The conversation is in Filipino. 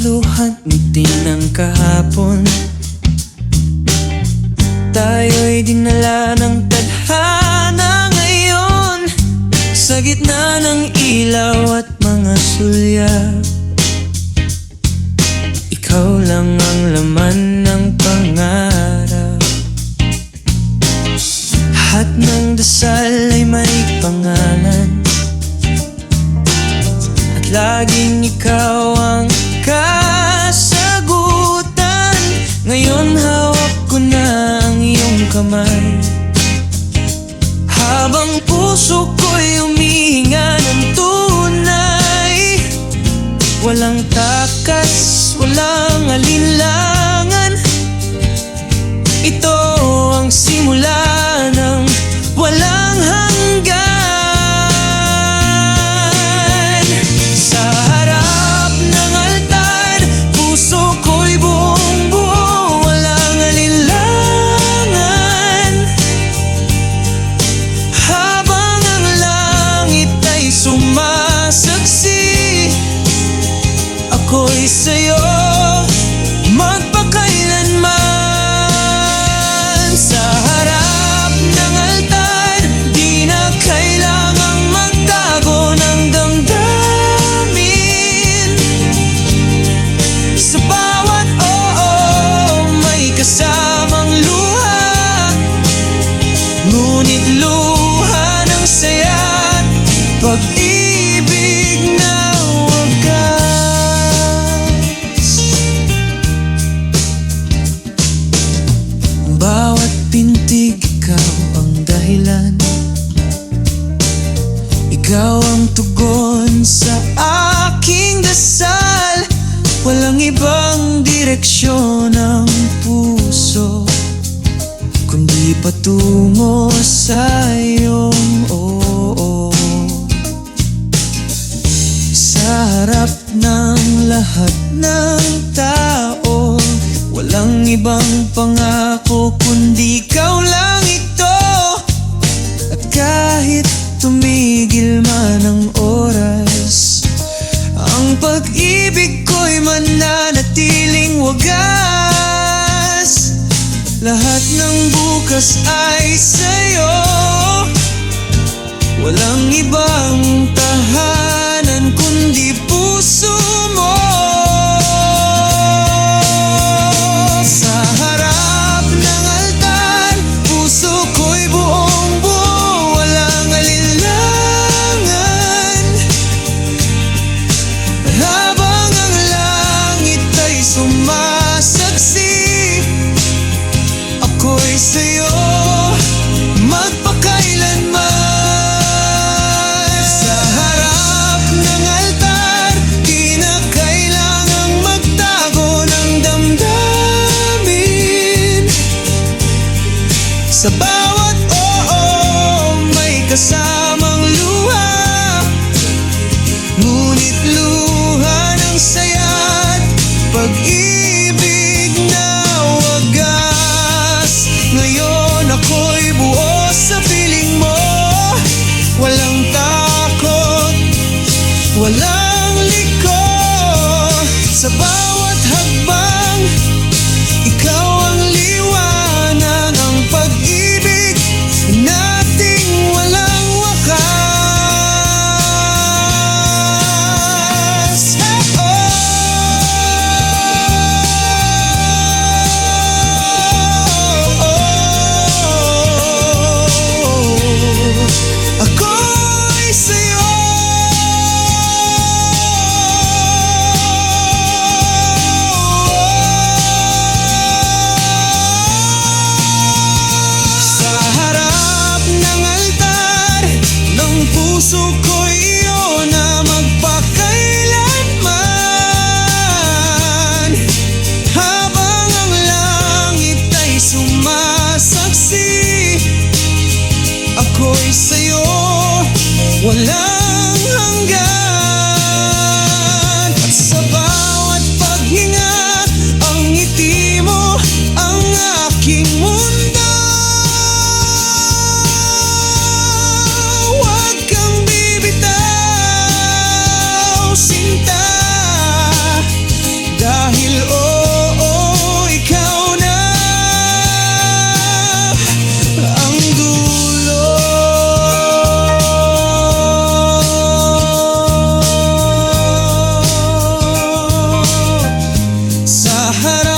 luhan ngiti ng kahapon. Tayo'y dinala ng tadhana ngayon. Sa gitna ng ilaw at mga sulya. Ikaw lang ang laman ng pangarap. Lahat ng dasal ay may pangalan. At laging ikaw ang kahit kamay. Habang puso ko'y humihinga ng tunay Walang takas, walang alinlangan. Ito ang simula pag-ibig na wagas Bawat pintig ikaw ang dahilan. Ikaw ang tugon sa aking dasal. Walang ibang direksyon ng puso Kundi patungo sa lahat ng tao. Walang ibang pangako kundi ikaw lang ito may kasamang puso ko'y iyo na magpakailanman. Habang ang langit ay sumasaksi Ako'y sa'yo Walang हरा